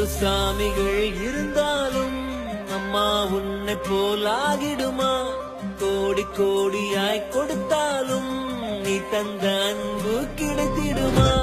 நூறு சாமிகள் இருந்தாலும் அம்மா உன்னை போலாகிடுமா? கோடி கோடியாய் கொடுத்தாலும் நீ தந்த அன்பு கிடைத்திடுமா?